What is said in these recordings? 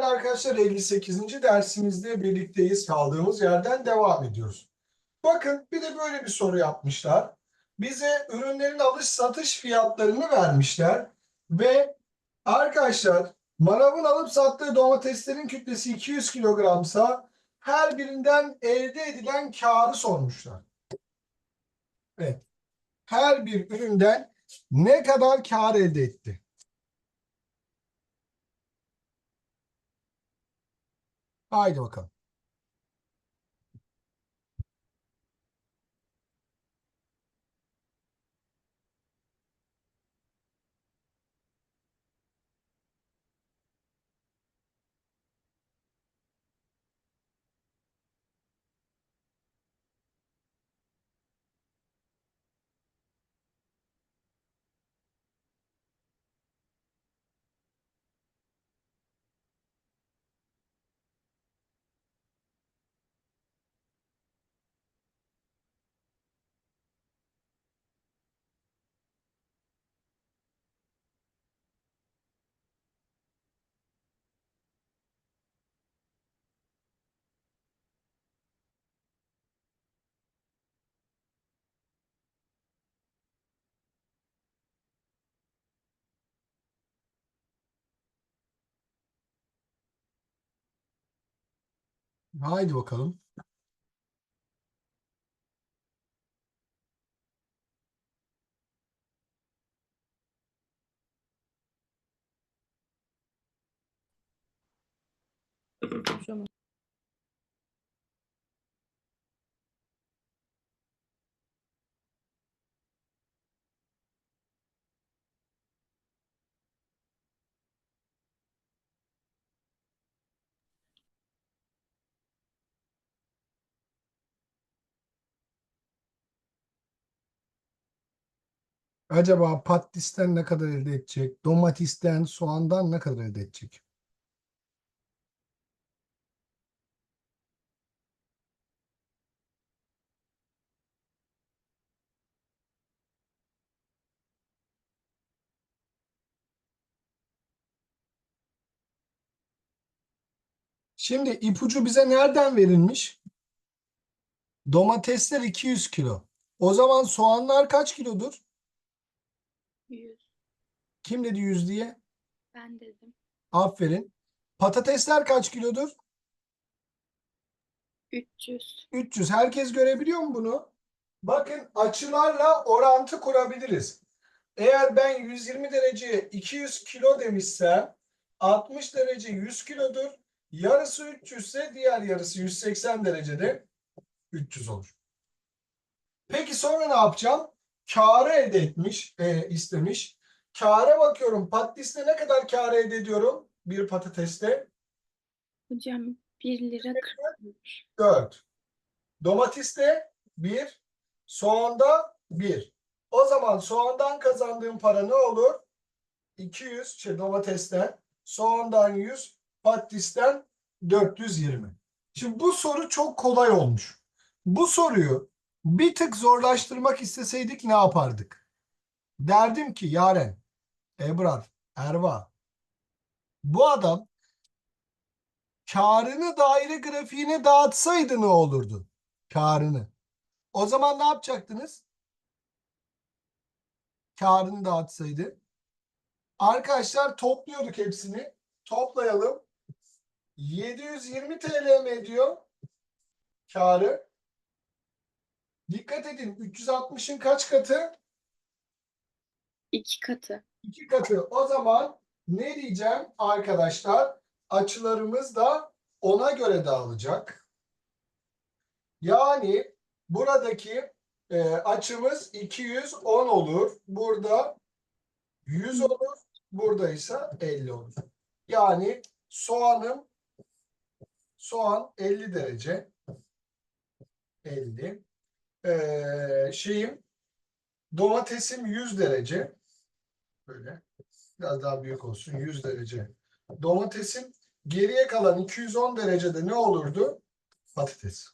Değerli arkadaşlar 58. dersimizde birlikteyiz. Kaldığımız yerden devam ediyoruz. Bakın bir de böyle bir soru yapmışlar. Bize ürünlerin alış satış fiyatlarını vermişler ve arkadaşlar manavın alıp sattığı domateslerin kütlesi 200 kilogramsa her birinden elde edilen karı sormuşlar. Evet. Her bir üründen ne kadar kar elde etti? Haydi bakalım. Haydi bakalım. Acaba patatisten ne kadar elde edecek? Domatisten, soğandan ne kadar elde edecek? Şimdi ipucu bize nereden verilmiş? Domatesler 200 kilo. O zaman soğanlar kaç kilodur? 100. Kim dedi 100 diye? Ben dedim. Aferin. Patatesler kaç kilodur? 300. 300. Herkes görebiliyor mu bunu? Bakın açılarla orantı kurabiliriz. Eğer ben 120 dereceye 200 kilo demişsem 60 derece 100 kilodur. Yarısı 300 ise diğer yarısı 180 derecede 300 olur. Peki sonra ne yapacağım? Kârı elde etmiş, e, istemiş. Kâra bakıyorum. Patateste ne kadar kâr elde ediyorum? Bir patateste Hocam 1 lira 40 4. Domateste 1. Soğanda 1. O zaman soğandan kazandığım para ne olur? 200 şey domatesten, soğandan 100, patatisten 420. Şimdi bu soru çok kolay olmuş. Bu soruyu bir tık zorlaştırmak isteseydik ne yapardık? Derdim ki Yaren, Ebrar, Erva bu adam karını daire grafiğine dağıtsaydı ne olurdu? Karını. O zaman ne yapacaktınız? Karını dağıtsaydı. Arkadaşlar topluyorduk hepsini. Toplayalım. 720 TL mi ediyor? Karı. Dikkat edin 360'ın kaç katı? 2 katı. İki katı. O zaman ne diyeceğim arkadaşlar? Açılarımız da ona göre dağılacak. Yani buradaki e, açımız 210 olur. Burada 100 olur. Burada ise 50 olur. Yani soğanım soğan 50 derece 50 Ee, şeyim domatesim 100 derece böyle biraz daha büyük olsun 100 derece domatesim geriye kalan 210 derecede ne olurdu? Patates.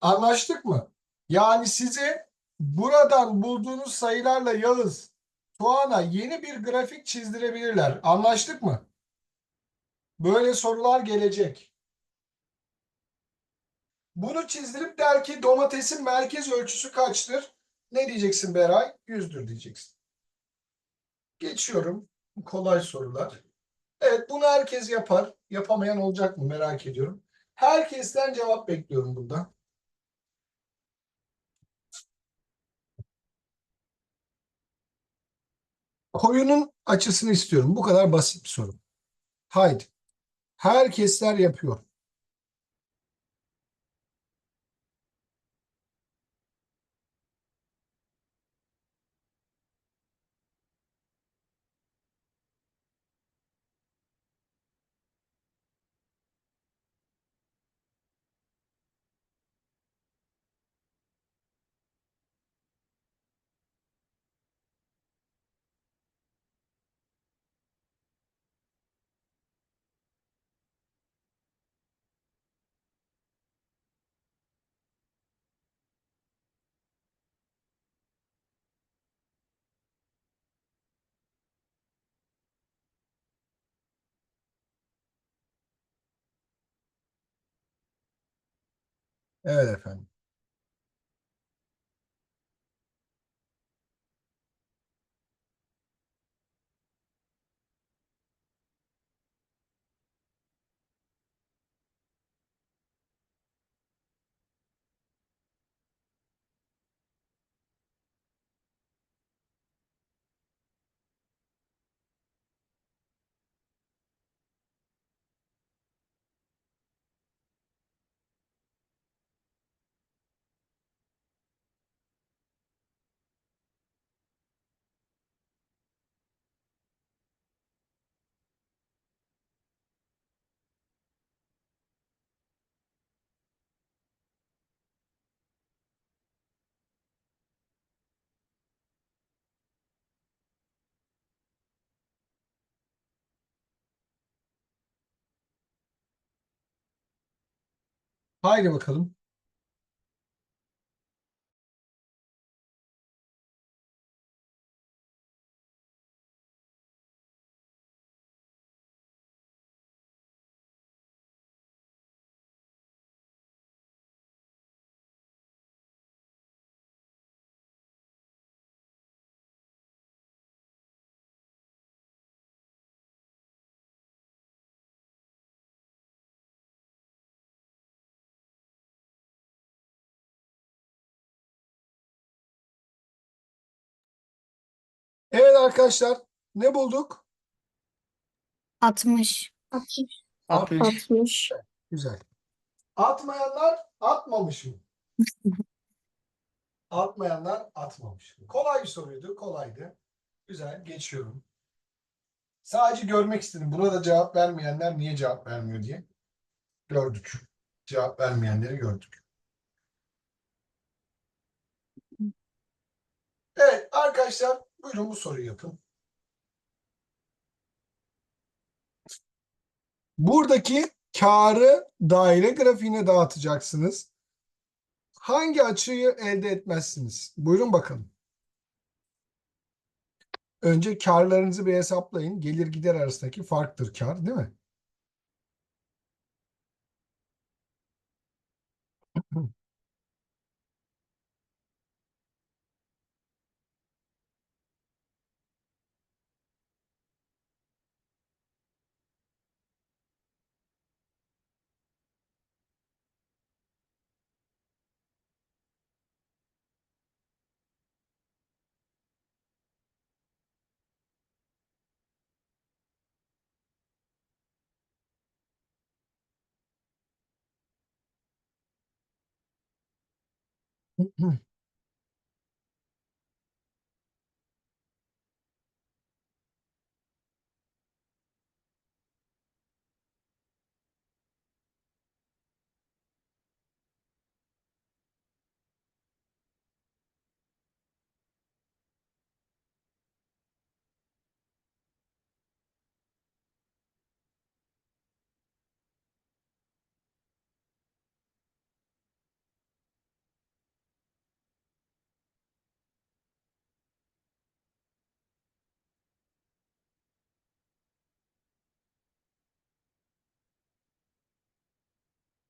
Anlaştık mı? Yani size buradan bulduğunuz sayılarla Yağız Soğan'a yeni bir grafik çizdirebilirler. Anlaştık mı? Böyle sorular gelecek. Bunu çizdirip der ki domatesin merkez ölçüsü kaçtır? Ne diyeceksin Beray? 100'dür diyeceksin. Geçiyorum. Kolay sorular. Evet bunu herkes yapar. Yapamayan olacak mı merak ediyorum. Herkesten cevap bekliyorum burada. Koyunun açısını istiyorum. Bu kadar basit bir soru. Haydi. Herkesler yapıyor. Evet efendim. Haydi bakalım. Arkadaşlar ne bulduk? 60. 60. Güzel. Atmayanlar atmamış mı? Atmayanlar atmamış mı? Kolay bir soruydu. Kolaydı. Güzel. Geçiyorum. Sadece görmek istedim. Buna da cevap vermeyenler niye cevap vermiyor diye. Gördük. Cevap vermeyenleri gördük. Evet arkadaşlar buyurun bu soruyu yapın. Buradaki karı daire grafiğine dağıtacaksınız. Hangi açıyı elde etmezsiniz? Buyurun bakalım. Önce karlarınızı bir hesaplayın. Gelir gider arasındaki farktır kar, değil mi? うん。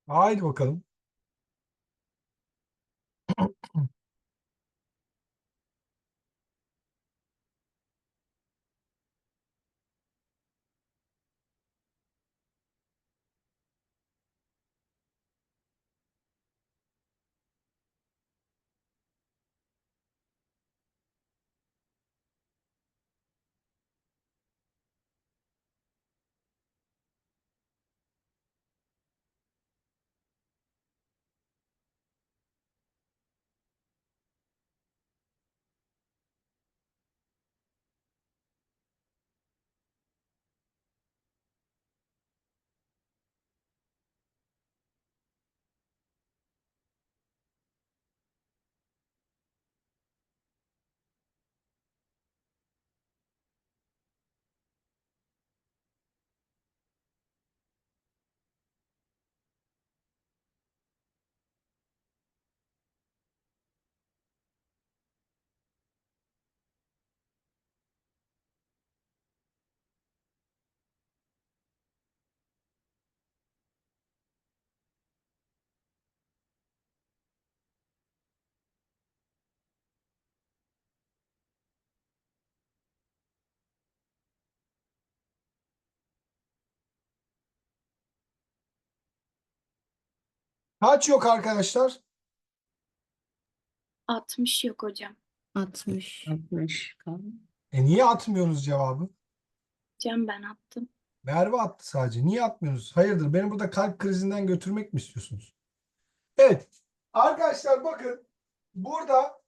Haydi bakalım. Kaç yok arkadaşlar? 60 yok hocam. 60. 60 kaldı. E niye atmıyorsunuz cevabı? Hocam ben attım. Merve attı sadece. Niye atmıyorsunuz? Hayırdır? Beni burada kalp krizinden götürmek mi istiyorsunuz? Evet. Arkadaşlar bakın. Burada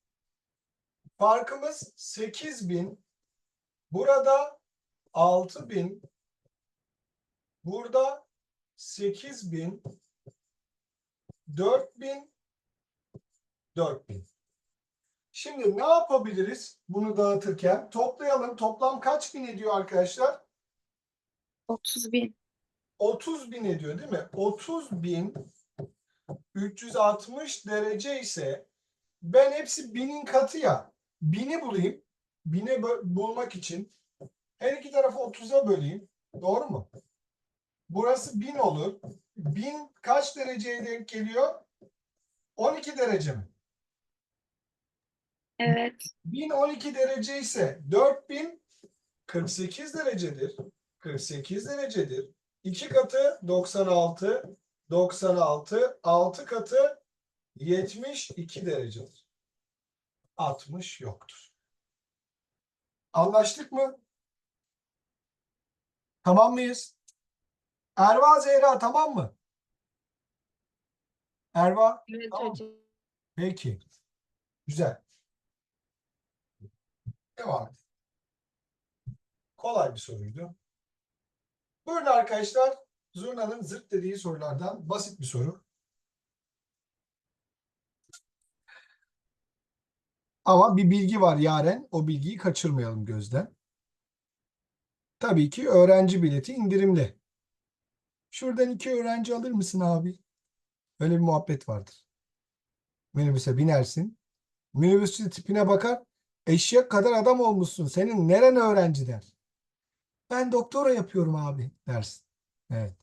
farkımız 8000. Burada 6000. Burada 8000. 4000. 4000. Şimdi ne yapabiliriz bunu dağıtırken? Toplayalım. Toplam kaç bin ediyor arkadaşlar? 30 bin. 30 bin ediyor değil mi? 30 bin 360 derece ise ben hepsi binin katı ya. Bini bulayım. Bini bö- bulmak için her iki tarafı 30'a böleyim. Doğru mu? Burası 1000 olur. 1000 kaç dereceye denk geliyor? 12 derece mi? Evet. 1012 derece ise 4000 48 derecedir. 48 derecedir. 2 katı 96, 96, 6 katı 72 derecedir. 60 yoktur. Anlaştık mı? Tamam mıyız? Erva Zehra tamam mı? Erva Evet Tamam. hocam. Peki. Güzel. Devam edelim. Kolay bir soruydu. Buyurun arkadaşlar. Zurna'nın zırt dediği sorulardan basit bir soru. Ama bir bilgi var Yaren. O bilgiyi kaçırmayalım gözden. Tabii ki öğrenci bileti indirimli. Şuradan iki öğrenci alır mısın abi? Öyle bir muhabbet vardır. Minibüse binersin. Minibüsçü tipine bakar. Eşek kadar adam olmuşsun. Senin neren öğrenci der. Ben doktora yapıyorum abi dersin. Evet.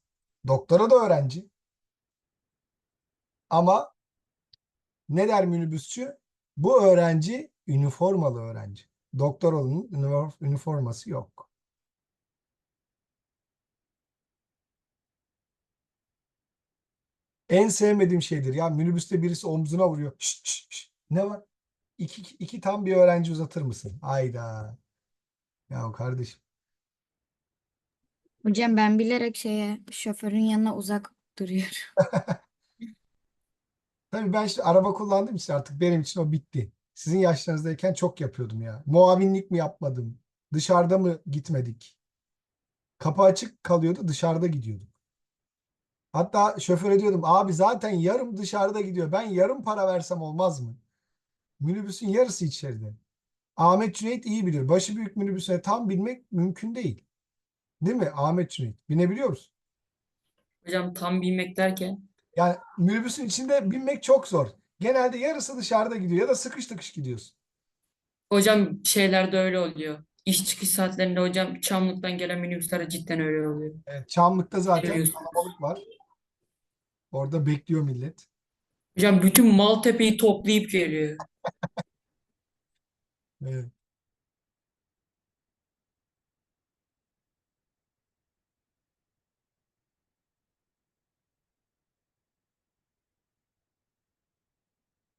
Doktora da öğrenci. Ama ne der minibüsçü? Bu öğrenci üniformalı öğrenci. Doktoralının ünivor- üniforması yok. En sevmediğim şeydir ya minibüste birisi omzuna vuruyor. Şşt, şşt, şşt. Ne var? İki, iki tam bir öğrenci uzatır mısın? Hayda. Ya kardeşim. Hocam ben bilerek şeye şoförün yanına uzak duruyorum. Tabii ben işte araba kullandığım için artık benim için o bitti. Sizin yaşlarınızdayken çok yapıyordum ya. Muavinlik mi yapmadım? Dışarıda mı gitmedik? Kapı açık kalıyordu, dışarıda gidiyorduk. Hatta şoföre diyordum, abi zaten yarım dışarıda gidiyor. Ben yarım para versem olmaz mı? Minibüsün yarısı içeride. Ahmet Cüneyt iyi bilir. Başı büyük minibüsüne tam binmek mümkün değil. Değil mi Ahmet Cüneyt? Binebiliyor musun? Hocam tam bilmek derken Yani minibüsün içinde binmek çok zor. Genelde yarısı dışarıda gidiyor ya da sıkış tıkış gidiyorsun. hocam şeylerde öyle oluyor. İş çıkış saatlerinde hocam Çamlık'tan gelen minibüslerde cidden öyle oluyor. Evet, Çamlık'ta zaten Biliyorsun. kalabalık var. Orada bekliyor millet. Hocam bütün Maltepe'yi toplayıp geliyor. Evet.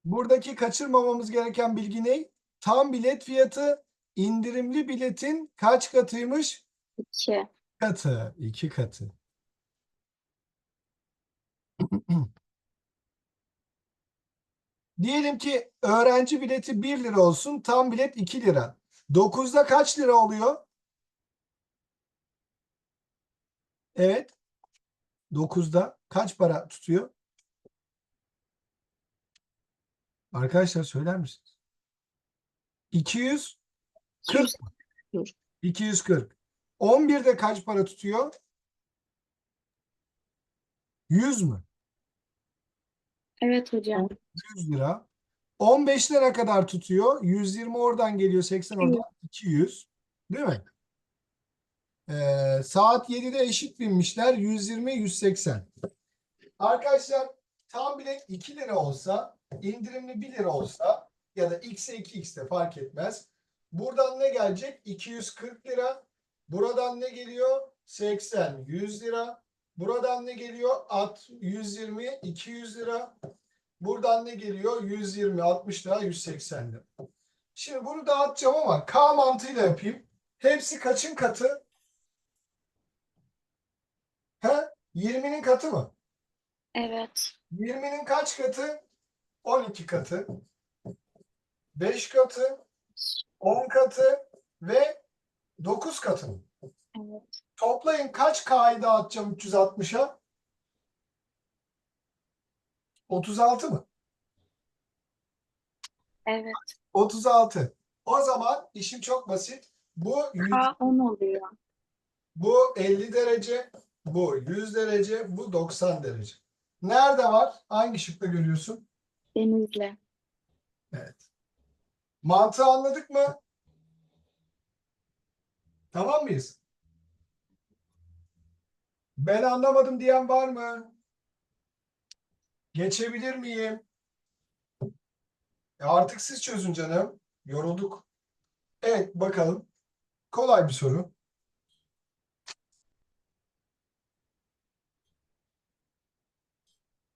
Buradaki kaçırmamamız gereken bilgi ne? Tam bilet fiyatı indirimli biletin kaç katıymış? 2. Katı. iki katı. Diyelim ki öğrenci bileti 1 lira olsun. Tam bilet 2 lira. 9'da kaç lira oluyor? Evet. 9'da kaç para tutuyor? Arkadaşlar söyler misiniz? 240 mı? 240. 11'de kaç para tutuyor? 100 mü? Evet hocam. 100 lira. 15'te ne kadar tutuyor? 120 oradan geliyor, 80 oradan 200. Değil mi? Ee, saat 7'de eşit binmişler. 120, 180. Arkadaşlar tam bilet 2 lira olsa, indirimli 1 lira olsa ya da x'e 2x'te fark etmez. Buradan ne gelecek? 240 lira. Buradan ne geliyor? 80, 100 lira. Buradan ne geliyor? At 120, 200 lira. Buradan ne geliyor? 120, 60 daha 180 lira. Şimdi bunu dağıtacağım ama K mantığıyla yapayım. Hepsi kaçın katı? He? 20'nin katı mı? Evet. 20'nin kaç katı? 12 katı. 5 katı. 10 katı ve 9 katı mı? Toplayın kaç K'yı dağıtacağım 360'a? 36 mı? Evet. 36. O zaman işim çok basit. Bu 100 K 10 oluyor. Bu 50 derece, bu 100 derece, bu 90 derece. Nerede var? Hangi şıkta görüyorsun? Denizli. Evet. Mantığı anladık mı? Tamam mıyız? Ben anlamadım diyen var mı? Geçebilir miyim? E artık siz çözün canım. Yorulduk. Evet bakalım. Kolay bir soru.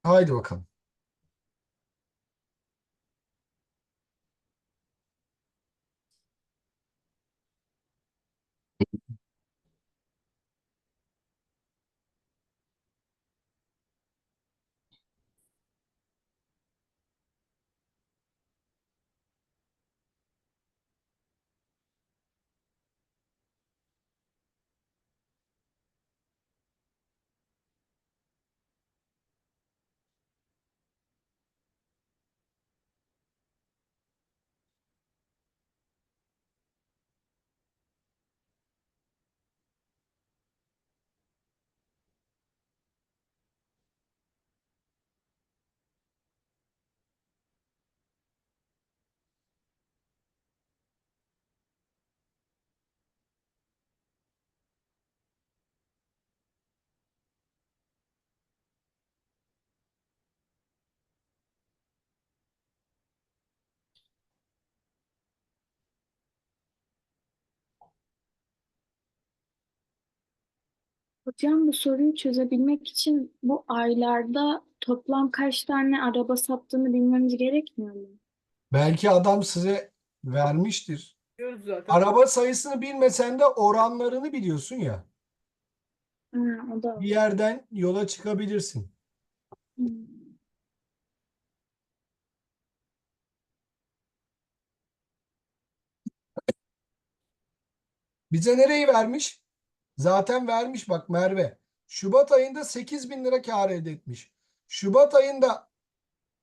Haydi bakalım. Hocam bu soruyu çözebilmek için bu aylarda toplam kaç tane araba sattığını bilmemiz gerekmiyor mu? Belki adam size vermiştir. Biliyoruz zaten. Araba sayısını bilmesen de oranlarını biliyorsun ya. Ha, o da Bir yerden yola çıkabilirsin. Hmm. Bize nereyi vermiş? Zaten vermiş bak Merve. Şubat ayında 8 bin lira kar elde etmiş. Şubat ayında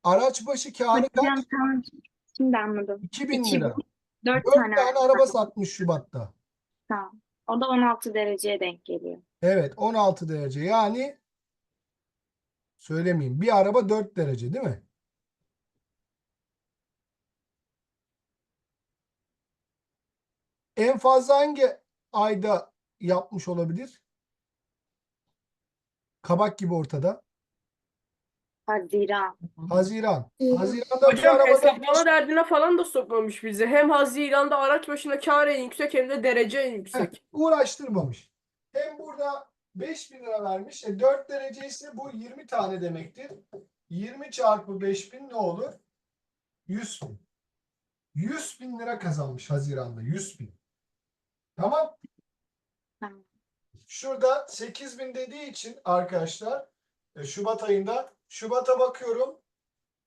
araç başı karı kaç? tamam. Şimdi anladım. 2 bin 2000. lira. Dört 4 tane tane araba araba satmış Şubat'ta. Tamam. O da 16 dereceye denk geliyor. Evet 16 derece yani söylemeyeyim bir araba 4 derece değil mi? En fazla hangi ayda yapmış olabilir? Kabak gibi ortada. Haziran. Haziran. Evet. Haziranda bir Hocam arabada hesaplama derdine falan da sokmamış bizi. Hem Haziran'da araç başına kar en yüksek hem de derece en yüksek. uğraştırmamış. Hem burada 5000 lira vermiş. E 4 derece ise bu 20 tane demektir. 20 çarpı 5000 ne olur? 100 bin. 100 bin lira kazanmış Haziran'da. 100 bin. Tamam. Tamam. Şurada 8 bin dediği için arkadaşlar e, Şubat ayında Şubat'a bakıyorum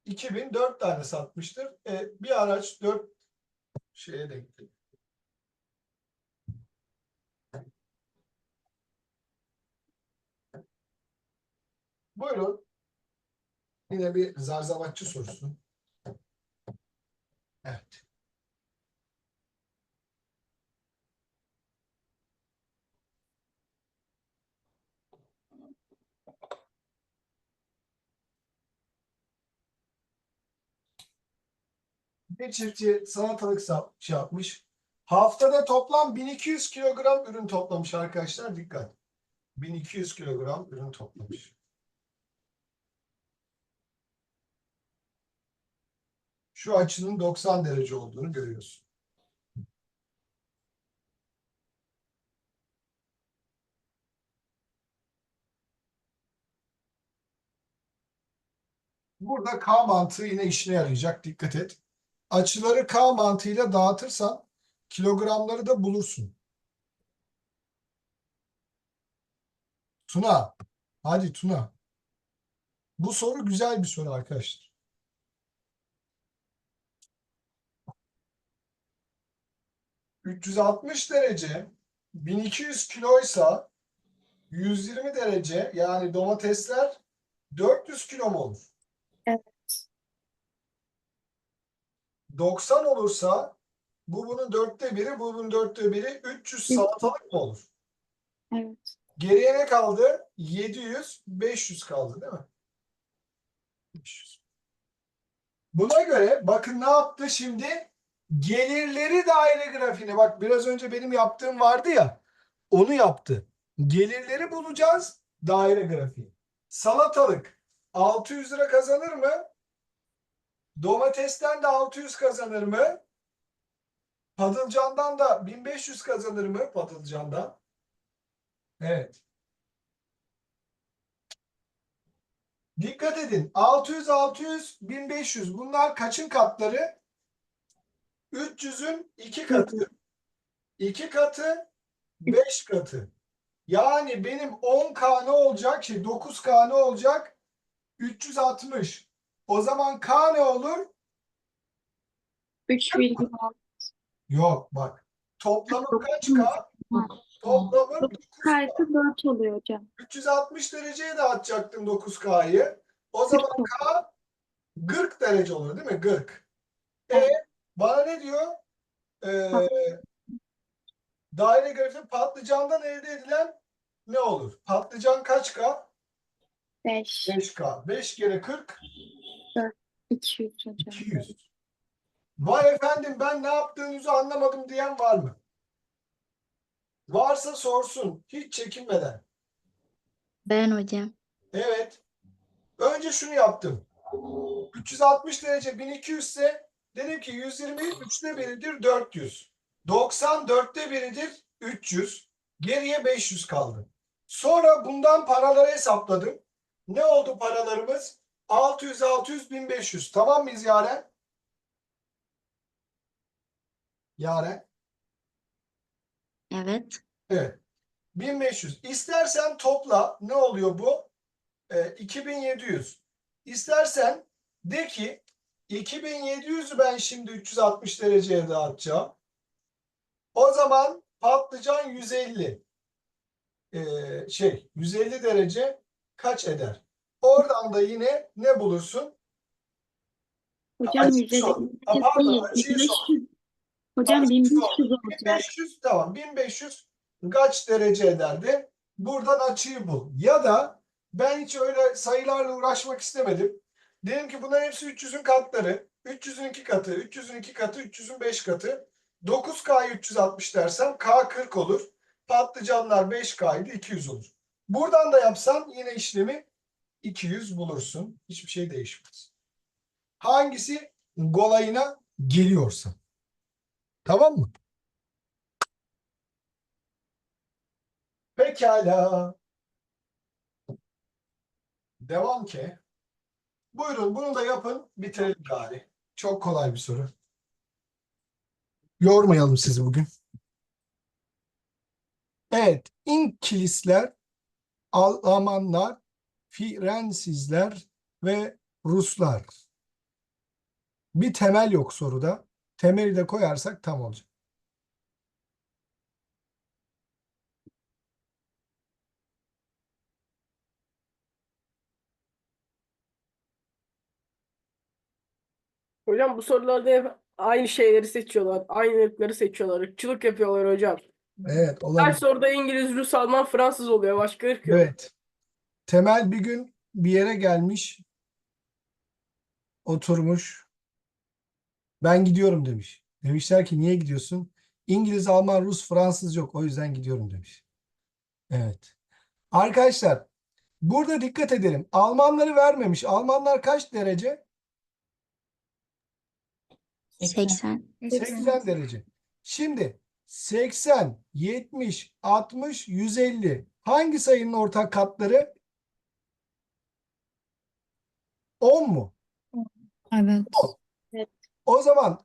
2000 4 tane satmıştır. E, bir araç 4 şeye denk geliyor. Buyurun. Yine bir zarzavatçı sorusu. Evet. Bir çiftçi salatalık sa- şey yapmış. Haftada toplam 1200 kilogram ürün toplamış arkadaşlar. Dikkat. 1200 kilogram ürün toplamış. Şu açının 90 derece olduğunu görüyorsun. Burada K mantığı yine işine yarayacak. Dikkat et. Açıları K mantığıyla dağıtırsan kilogramları da bulursun. Tuna. Hadi Tuna. Bu soru güzel bir soru arkadaşlar. ...360 derece... ...1200 kiloysa... ...120 derece... ...yani domatesler... ...400 kilo mu olur? Evet. 90 olursa... ...bu bunun dörtte biri... ...bu bunun dörtte biri... ...300 salatalık mı olur? Evet. Geriye ne kaldı? 700, 500 kaldı değil mi? 500. Buna göre bakın ne yaptı şimdi? Gelirleri daire grafiğine bak biraz önce benim yaptığım vardı ya onu yaptı. Gelirleri bulacağız daire grafiği. Salatalık 600 lira kazanır mı? Domatesten de 600 kazanır mı? Patlıcandan da 1500 kazanır mı patlıcandan? Evet. Dikkat edin. 600, 600, 1500. Bunlar kaçın katları? 300'ün 2 katı. 2 katı, 5 katı. Yani benim 10K ne olacak? Şey 9K ne olacak? 360. O zaman K ne olur? 3,6 Yok bak. Toplamı kaç K? Toplamı Kayısı 4 oluyor hocam. 360 dereceye dağıtacaktım 9K'yı. O zaman K 40 derece olur değil mi? 40. E bana ne diyor? Ee, daire grafiği patlıcandan elde edilen ne olur? Patlıcan kaç K? 5. 5K. 5 kere 40 200 hocam. 200. Vay efendim ben ne yaptığınızı anlamadım diyen var mı? Varsa sorsun. Hiç çekinmeden. Ben hocam. Evet. Önce şunu yaptım. 360 derece 1200 ise dedim ki 120 üçte biridir 400. 90 dörtte biridir 300. Geriye 500 kaldı. Sonra bundan paraları hesapladım. Ne oldu paralarımız? 600, 600, 1500. Tamam mıyız Yaren? Yaren? Evet. Evet. 1500. İstersen topla. Ne oluyor bu? Ee, 2700. İstersen de ki 2700'ü ben şimdi 360 dereceye dağıtacağım. O zaman patlıcan 150. Ee, şey 150 derece kaç eder? Oradan da yine ne bulursun? Hocam Açık 150 sor. Ha, pardon, değil. açığı sor. 1500. Hocam Açık 1500 sor. olacak. 1500 tamam 1500 kaç derece ederdi? Buradan açıyı bul. Ya da ben hiç öyle sayılarla uğraşmak istemedim. Dedim ki bunların hepsi 300'ün katları. 300'ün 2 katı, 300'ün 2 katı, 300'ün 5 katı. 9K'yı 360 dersem K 40 olur. Patlıcanlar 5K'ydı 200 olur. Buradan da yapsan yine işlemi 200 bulursun. Hiçbir şey değişmez. Hangisi kolayına geliyorsa. Tamam mı? Pekala. Devam ki. Buyurun bunu da yapın. Bitirelim gari. Çok kolay bir soru. Yormayalım sizi bugün. Evet. İngilizler, Almanlar, Fransızlar ve Ruslar. Bir temel yok soruda. Temeli de koyarsak tam olacak. Hocam bu sorularda hep aynı şeyleri seçiyorlar. Aynı ırkları seçiyorlar. Irkçılık yapıyorlar hocam. Evet, Her olabilir. soruda İngiliz, Rus, Alman, Fransız oluyor. Başka ırk yok. Evet. Temel bir gün bir yere gelmiş, oturmuş. Ben gidiyorum demiş. Demişler ki niye gidiyorsun? İngiliz, Alman, Rus, Fransız yok. O yüzden gidiyorum demiş. Evet. Arkadaşlar, burada dikkat edelim. Almanları vermemiş. Almanlar kaç derece? 80. 80 derece. Şimdi 80, 70, 60, 150. Hangi sayının ortak katları? 10 mu? Evet. O zaman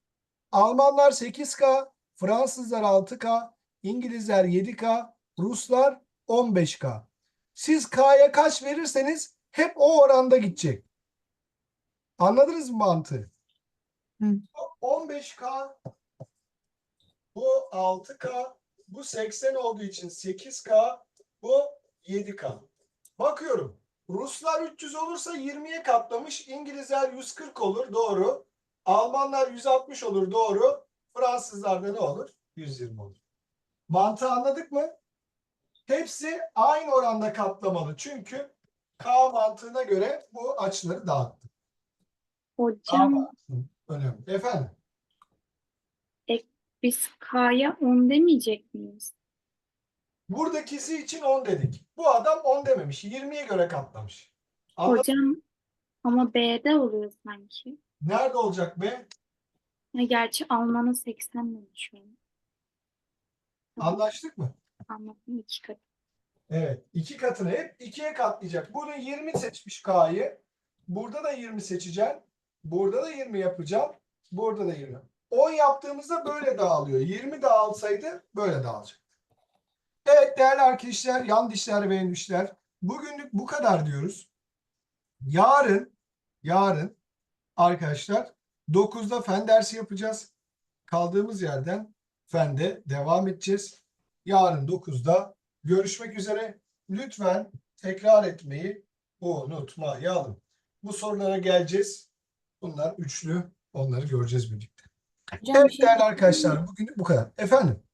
Almanlar 8K, Fransızlar 6K, İngilizler 7K, Ruslar 15K. Siz K'ya kaç verirseniz hep o oranda gidecek. Anladınız mı mantığı? Hı. 15K bu 6K bu 80 olduğu için 8K bu 7K. Bakıyorum. Ruslar 300 olursa 20'ye katlamış. İngilizler 140 olur. Doğru. Almanlar 160 olur. Doğru. Fransızlar da ne olur? 120 olur. Mantığı anladık mı? Hepsi aynı oranda katlamalı. Çünkü K mantığına göre bu açıları dağıttı. Hocam önemli. Efendim? biz K'ya 10 demeyecek miyiz? Buradakisi için 10 dedik. Bu adam 10 dememiş. 20'ye göre katlamış. Anladın? Hocam ama B'de oluyor sanki. Nerede olacak be? Ya gerçi Alman'a 80 demiş şu an. Anlaştık mı? Anladım iki kat. Evet. iki katını hep ikiye katlayacak. Burada 20 seçmiş K'yı. Burada da 20 seçeceğim. Burada da 20 yapacağım. Burada da 20. 10 yaptığımızda böyle dağılıyor. 20 dağılsaydı böyle dağılacak. Evet değerli arkadaşlar, yan dişler ve endişler. Bugünlük bu kadar diyoruz. Yarın, yarın arkadaşlar 9'da fen dersi yapacağız. Kaldığımız yerden fende devam edeceğiz. Yarın 9'da görüşmek üzere. Lütfen tekrar etmeyi unutmayalım. Bu sorulara geleceğiz. Bunlar üçlü. Onları göreceğiz birlikte. Hocam Evet şey değerli arkadaşlar bugün bu kadar. Efendim?